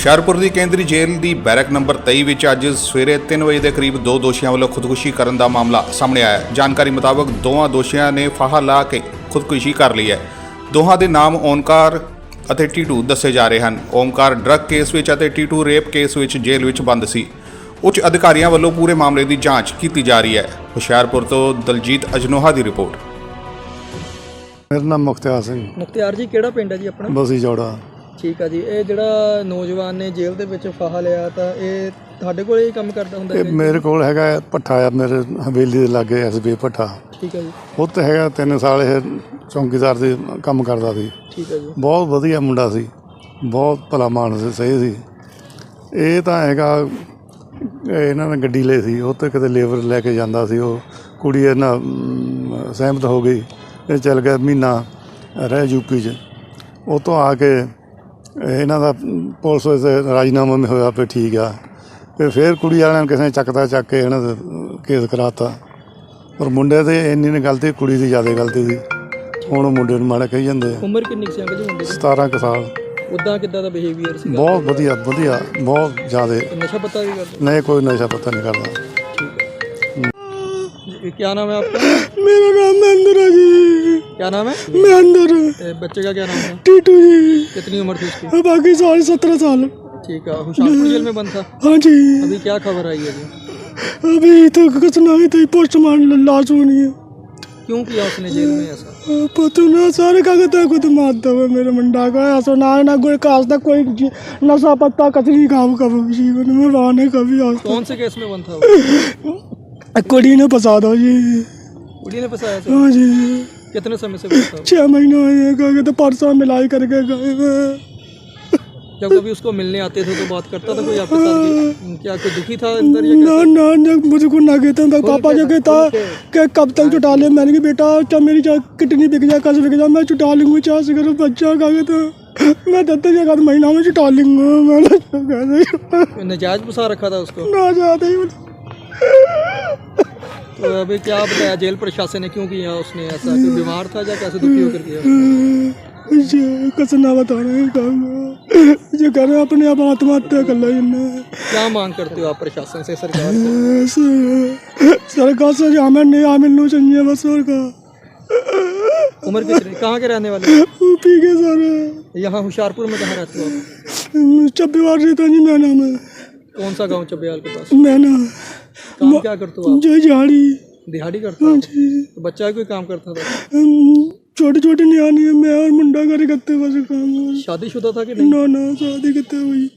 ਹੁਸ਼ਿਆਰਪੁਰ ਦੀ ਕੇਂਦਰੀ ਜੇਲ੍ਹ ਦੀ barrack number 23 ਵਿੱਚ ਅੱਜ ਸਵੇਰੇ 3 ਵਜੇ ਦੇ ਕਰੀਬ ਦੋ ਦੋਸ਼ੀਆਂ ਵੱਲੋਂ ਖੁਦਕੁਸ਼ੀ ਕਰਨ ਦਾ ਮਾਮਲਾ ਸਾਹਮਣੇ ਆਇਆ ਹੈ। ਜਾਣਕਾਰੀ ਮੁਤਾਬਕ ਦੋਵਾਂ ਦੋਸ਼ੀਆਂ ਨੇ ਫਾਹਾ ਲਾ ਕੇ ਖੁਦਕੁਸ਼ੀ ਕਰ ਲਈ ਹੈ। ਦੋਹਾਂ ਦੇ ਨਾਮ ਓਮਕਾਰ ਅਤੇ ਟੀਟੂ ਦੱਸੇ ਜਾ ਰਹੇ ਹਨ। ਓਮਕਾਰ ਡਰੱਗ ਕੇਸ ਵਿੱਚ ਅਤੇ ਟੀਟੂ ਰੇਪ ਕੇਸ ਵਿੱਚ ਜੇਲ੍ਹ ਵਿੱਚ ਬੰਦ ਸੀ। ਉੱਚ ਅਧਿਕਾਰੀਆਂ ਵੱਲੋਂ ਪੂਰੇ ਮਾਮਲੇ ਦੀ ਜਾਂਚ ਕੀਤੀ ਜਾ ਰਹੀ ਹੈ। ਹੁਸ਼ਿਆਰਪੁਰ ਤੋਂ ਦਲਜੀਤ ਅਜਨੋਹਾ ਦੀ ਰਿਪੋਰਟ। ਮੇਰਾ ਨਾਮ ਮੁਖਤਿਆਰ ਸਿੰਘ ਮੁਖਤਿਆਰ ਜੀ ਕਿਹੜਾ ਪਿੰਡ ਹੈ ਜੀ ਆਪਣਾ? ਬਸੀ ਜੋੜਾ ਠੀਕ ਆ ਜੀ ਇਹ ਜਿਹੜਾ ਨੌਜਵਾਨ ਨੇ ਜੇਲ੍ਹ ਦੇ ਵਿੱਚ ਫਾਹਾ ਲਿਆ ਤਾਂ ਇਹ ਤੁਹਾਡੇ ਕੋਲੇ ਹੀ ਕੰਮ ਕਰਦਾ ਹੁੰਦਾ ਇਹ ਮੇਰੇ ਕੋਲ ਹੈਗਾ ਭੱਠਾ ਆ ਮੇਰੇ ਹਵੇਲੀ ਦੇ ਲਾਗੇ ਐਸਬੀ ਭੱਠਾ। ਠੀਕ ਹੈ ਜੀ। ਉੱਥੇ ਹੈਗਾ 3 ਸਾਲ ਇਹ ਚੌਂਕੀਦਾਰ ਦੇ ਕੰਮ ਕਰਦਾ ਸੀ। ਠੀਕ ਹੈ ਜੀ। ਬਹੁਤ ਵਧੀਆ ਮੁੰਡਾ ਸੀ। ਬਹੁਤ ਭਲਾ ਮਾਨਸ ਸੀ ਸਹੀ ਸੀ। ਇਹ ਤਾਂ ਹੈਗਾ ਇਹ ਇਹਨਾਂ ਨੇ ਗੱਡੀ ਲਈ ਸੀ। ਉਹ ਤੇ ਕਿਤੇ ਲੇਬਰ ਲੈ ਕੇ ਜਾਂਦਾ ਸੀ। ਉਹ ਕੁੜੀ ਇਹਨਾਂ ਸਹਿਮਤ ਹੋ ਗਈ। ਇਹ ਚੱਲ ਗਿਆ ਮਹੀਨਾ ਰਹਿ ਯੂਪੀ 'ਚ। ਉਹ ਤੋਂ ਆ ਕੇ ਇਹਨਾਂ ਦਾ ਪੁਲਿਸ ਦੇ ਰਾਜਨਾਮਾ ਮੇ ਹੋਇਆ ਪੇ ਠੀਕ ਆ। ਤੇ ਫਿਰ ਕੁੜੀ ਵਾਲਿਆਂ ਨੇ ਕਿਸੇ ਨੇ ਚੱਕਦਾ ਚੱਕ ਕੇ ਇਹਨਾਂ ਦਾ ਕੇਸ ਕਰਾਤਾ। ਪਰ ਮੁੰਡੇ ਤੇ ਇੰਨੀ ਨੇ ਗਲਤੀ ਕੁੜੀ ਦੀ ਜ਼ਿਆਦਾ ਗਲਤੀ ਸੀ। ਹੁਣ ਉਹ ਮੁੰਡੇ ਨੂੰ ਮਾੜਾ ਕਹੀ ਜਾਂਦੇ ਆ। ਉਮਰ ਕਿੰਨੀ ਕੁ ਸੀ? ਅੰਕਲ ਜੀ 17 ਕੁ ਸਾਲ। ਉਦਾਂ ਕਿੱਦਾਂ ਦਾ ਬਿਹੇਵੀਅਰ ਸੀ ਬਹੁਤ ਵਧੀਆ ਵਧੀਆ ਬਹੁਤ ਜ਼ਿਆਦਾ। ਨਸ਼ਾ ਪਤਾ ਵੀ ਕਰਦੇ? ਨਹੀਂ ਕੋਈ ਨਸ਼ਾ ਪਤਾ ਨਹੀਂ ਕਰਦਾ। ਠੀਕ ਕੀ ਨਾਮ ਹੈ ਆਪਕਾ? मेरा नाम महेंद्र है जी। क्या नाम है? महेंद्र। बच्चे का क्या नाम है? टीटू जी। कितनी उम्र थी उसकी? बाकी साल सत्रह साल। ठीक है जेल में बंद था? हाँ जी। अभी क्या खबर आई है जी? अभी तो कुछ नहीं थी पोस्टमार्टम लाश होनी है। क्यों किया उसने जेल में ऐसा? पता ना सारे का कहता तो है खुद मारता हुआ मेरे मुंडा का। ऐसा ना है ना कोई काश ना कोई नशा पत्ता कचरी खाओ कभी जीवन में वहाँ नहीं कभी आज कौन से केस में बंद था कुड़ी ने फसा दो जी। उड़ी ने फंसाया था? हाँ जी। कितने समय से था छह महीने कहे तो परसों मिलाई करके गए। जब कभी उसको मिलने आते थे तो बात करता था कोई आपके साथ क्या कोई दुखी था अंदर ना ना ना मुझे को ना कहते हैं पापा जो कहता कि। कब तक छुटा ले? मैंने कहा बेटा चाहे मेरी चाहे किडनी बिक जाए कस बिक जाए मैं छुटा लूँगा चाहे से करो बच्चा का कहता मैं दस दस एक महीना में छुटा लूँगा। मैंने कहते नजायज फंसा रखा था उसको? ना जाते ही तो अभी क्या बताया जेल प्रशासन ने क्यों किया उसने? ऐसा कोई बीमार था या कैसे दुखी होकर किया मुझे कुछ ना बता रहे हैं। जो कर रहे अपने आप आत्महत्या कर ली क्या मांग करते हो आप प्रशासन से सरकार से? सरकार से हमें नहीं मिलना चाहिए बस सरकार उम्र कितनी कहाँ के रहने वाले? हो? पी के सारे। यहाँ होशियारपुर में कहाँ रहते हो आप? चब्बीवार रहता जी मैं नाम है कौन सा गाँव चब्बियाल के पास? मैं ना काम क्या करते हो आप जो झाड़ी दिहाड़ी करते हो तो बच्चा कोई काम करता था छोटे छोटे नियानी है मैं और मुंडा करे करते बस काम शादीशुदा था कि नहीं ना ना शादी करते हुई